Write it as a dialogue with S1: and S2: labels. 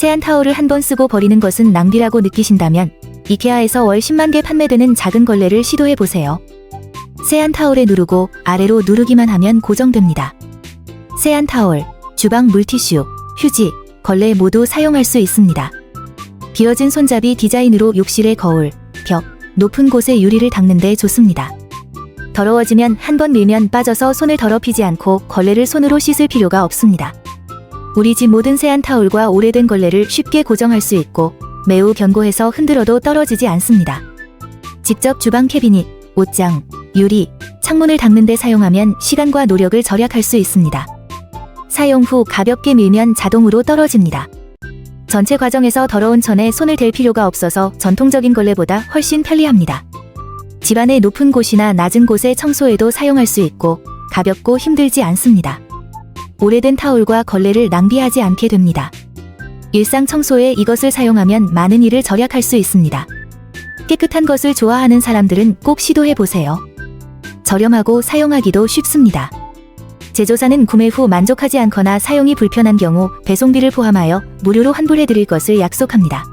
S1: 세안 타올을 한 번 쓰고 버리는 것은 낭비라고 느끼신다면 이케아에서 월 10만 개 판매되는 작은 걸레를 시도해 보세요. 세안 타올에 누르고 아래로 누르기만 하면 고정됩니다. 세안 타올, 주방 물티슈, 휴지, 걸레 모두 사용할 수 있습니다. 비어진 손잡이 디자인으로 욕실의 거울, 벽, 높은 곳의 유리를 닦는데 좋습니다. 더러워지면 한 번 밀면 빠져서 손을 더럽히지 않고 걸레를 손으로 씻을 필요가 없습니다. 우리 집 모든 세안 타올과 오래된 걸레를 쉽게 고정할 수 있고 매우 견고해서 흔들어도 떨어지지 않습니다. 직접 주방 캐비닛, 옷장, 유리, 창문을 닦는 데 사용하면 시간과 노력을 절약할 수 있습니다. 사용 후 가볍게 밀면 자동으로 떨어집니다. 전체 과정에서 더러운 천에 손을 댈 필요가 없어서 전통적인 걸레보다 훨씬 편리합니다. 집안의 높은 곳이나 낮은 곳의 청소에도 사용할 수 있고 가볍고 힘들지 않습니다. 오래된 타올과 걸레를 낭비하지 않게 됩니다. 일상 청소에 이것을 사용하면 많은 일을 절약할 수 있습니다. 깨끗한 것을 좋아하는 사람들은 꼭 시도해 보세요. 저렴하고 사용하기도 쉽습니다. 제조사는 구매 후 만족하지 않거나 사용이 불편한 경우 배송비를 포함하여 무료로 환불해 드릴 것을 약속합니다.